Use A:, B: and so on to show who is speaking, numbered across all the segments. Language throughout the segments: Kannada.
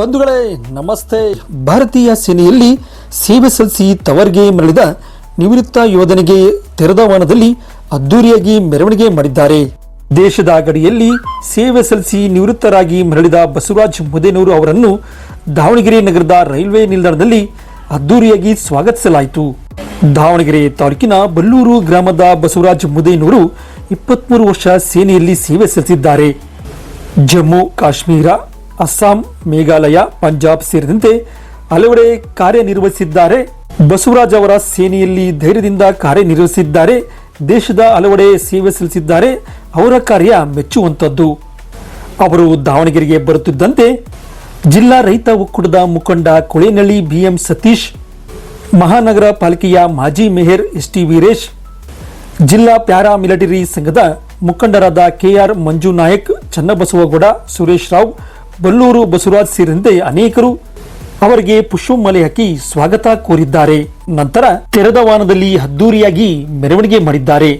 A: ಬಂಧುಗಳೇ, ನಮಸ್ತೆ. ಭಾರತೀಯ ಸೇನೆಯಲ್ಲಿ ಸೇವೆ ಸಲ್ಲಿಸಿ ತವರ್ಗೆ ಮರಳಿದ ನಿವೃತ್ತ ಯೋಧನಿಗೆ ತೆರೆದ ವಾಹನದಲ್ಲಿ ಅದ್ದೂರಿಯಾಗಿ ಮೆರವಣಿಗೆ ಮಾಡಿದ್ದಾರೆ. ದೇಶದ ಗಡಿಯಲ್ಲಿ ಸೇವೆ ಸಲ್ಲಿಸಿ ನಿವೃತ್ತರಾಗಿ ಮರಳಿದ ಬಸವರಾಜ್ ಮುದೇನೂರು ಅವರನ್ನು ದಾವಣಗೆರೆ ನಗರದ ರೈಲ್ವೆ ನಿಲ್ದಾಣದಲ್ಲಿ ಅದ್ದೂರಿಯಾಗಿ ಸ್ವಾಗತಿಸಲಾಯಿತು. ದಾವಣಗೆರೆ ತಾಲೂಕಿನ ಬಲ್ಲೂರು ಗ್ರಾಮದ ಬಸವರಾಜ್ ಮುದೇನೂರು ಇಪ್ಪತ್ತ್ಮೂರು ವರ್ಷ ಸೇನೆಯಲ್ಲಿ ಸೇವೆ ಸಲ್ಲಿಸಿದ್ದಾರೆ ಜಮ್ಮು, ಕಾಶ್ಮೀರ ಅಸ್ಸಾಂ, ಮೇಘಾಲಯ, ಪಂಜಾಬ್ ಸೇರಿದಂತೆ ಹಲವೆಡೆ ಕಾರ್ಯನಿರ್ವಹಿಸಿದ್ದಾರೆ. ಬಸವರಾಜ್ ಅವರ ಸೇನೆಯಲ್ಲಿ ಧೈರ್ಯದಿಂದ ಕಾರ್ಯನಿರ್ವಹಿಸಿದ್ದಾರೆ. ದೇಶದ ಹಲವೆಡೆ ಸೇವೆ ಸಲ್ಲಿಸಿದ್ದಾರೆ. ಅವರ ಕಾರ್ಯ ಮೆಚ್ಚುವಂಥದ್ದು. ಅವರು ದಾವಣಗೆರೆಗೆ ಬರುತ್ತಿದ್ದಂತೆ ಜಿಲ್ಲಾ ರೈತ ಒಕ್ಕೂಟದ ಮುಖಂಡ ಕೊಳೆನಳ್ಳಿ ಬಿಎಂ ಸತೀಶ್, ಮಹಾನಗರ ಪಾಲಿಕೆಯ ಮಾಜಿ ಮೇಯರ್ ಎಸ್ ಟಿ ವೀರೇಶ್, ಜಿಲ್ಲಾ ಪ್ಯಾರಾ ಮಿಲಿಟರಿ ಸಂಘದ ಮುಖಂಡರಾದ ಕೆಆರ್ ಮಂಜು ನಾಯಕ್ ಚನ್ನಬಸವಗೌಡ, ಸುರೇಶ್ ರಾವ್ ಬಲ್ಲೂರು ಬಸವರಾಜ್ ಸೇರಿದಂತೆ ಅನೇಕರು ಅವರಿಗೆ ಪುಷ್ಪಮಾಲೆ ಹಾಕಿ ಸ್ವಾಗತ ಕೋರಿದ್ದಾರೆ. ನಂತರ ತೆರೆದ ವಾಹನದಲ್ಲಿ ಅದ್ದೂರಿಯಾಗಿ ಮೆರವಣಿಗೆ ಮಾಡಿದ್ದಾರೆ.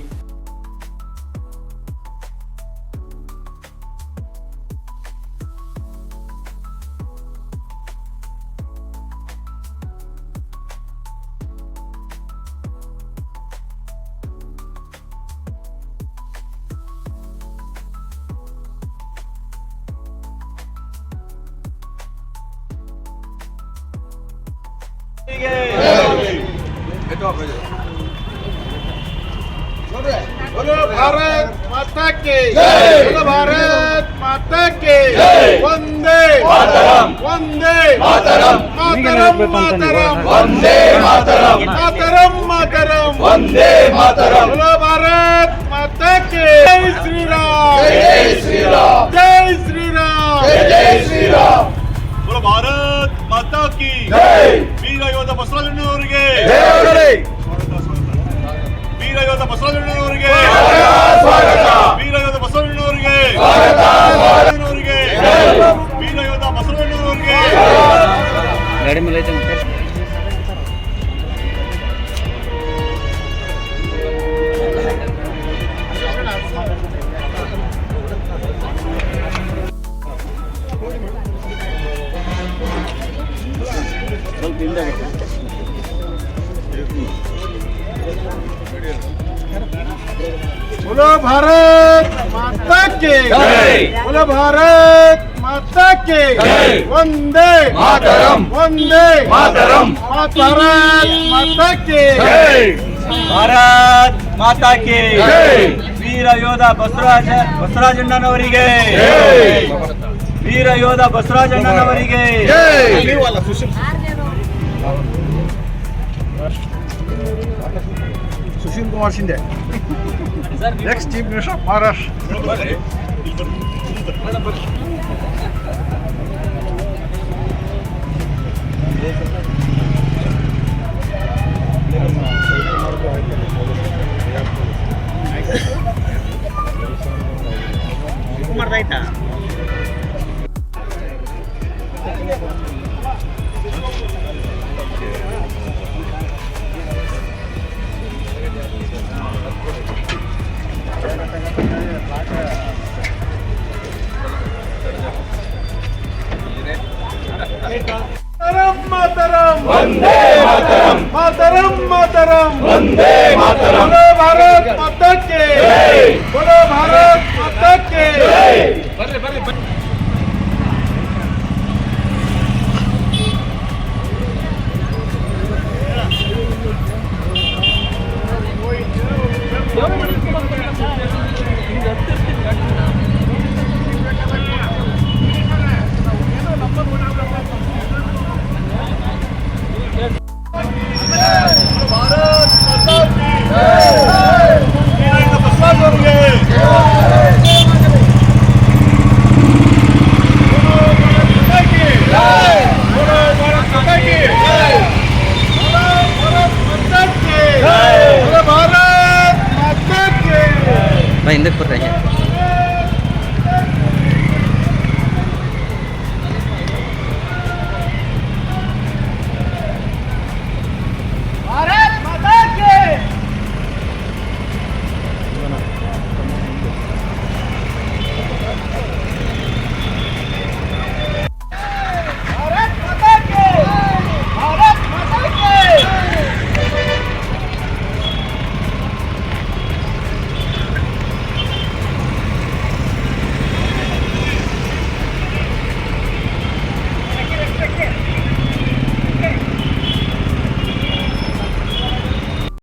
B: बोलो भारत माता की बोलो भारत माता की वंदे मातरम वंदे मातरम मातरम मातरम वंदे मातरम मातरम मातरम वंदे मातरम बोलो भारत माता की जय श्री राम जय श्री राम जय श्री राम जय श्री राम। बोलो भारत माता की। जय। ವೀರ ಯೋಧ ಬಸವರಾಜಣ್ಣವರಿಗೆ ವೀರ ಯೋಧ ಬಸವರಾಜಣ್ಣವರಿಗೆ बोलो भारत माता के
C: जय।
B: बोलो भारत माता के वंदे
C: मातरम।
B: वंदे
C: मातरम।
B: भारत माता के
D: ಭಾರತ್ ಮಾತಾ ಕಿ
C: ಜೈ.
D: ವೀರ ಯೋಧ ಬಸವರಾಜ ಬಸವರಾಜಣ್ಣನವರಿಗೆ ವೀರ ಯೋಧ ಬಸವರಾಜಣ್ಣನವರಿಗೆ
B: Sushil Kumar Shinde next chief minister of Maharashtra
D: ಮಾಡ್ದಾಯ್ತಾ
C: Mataram. Vande
B: Mataram. Bharat Mata के। भारत माता के।
C: जय।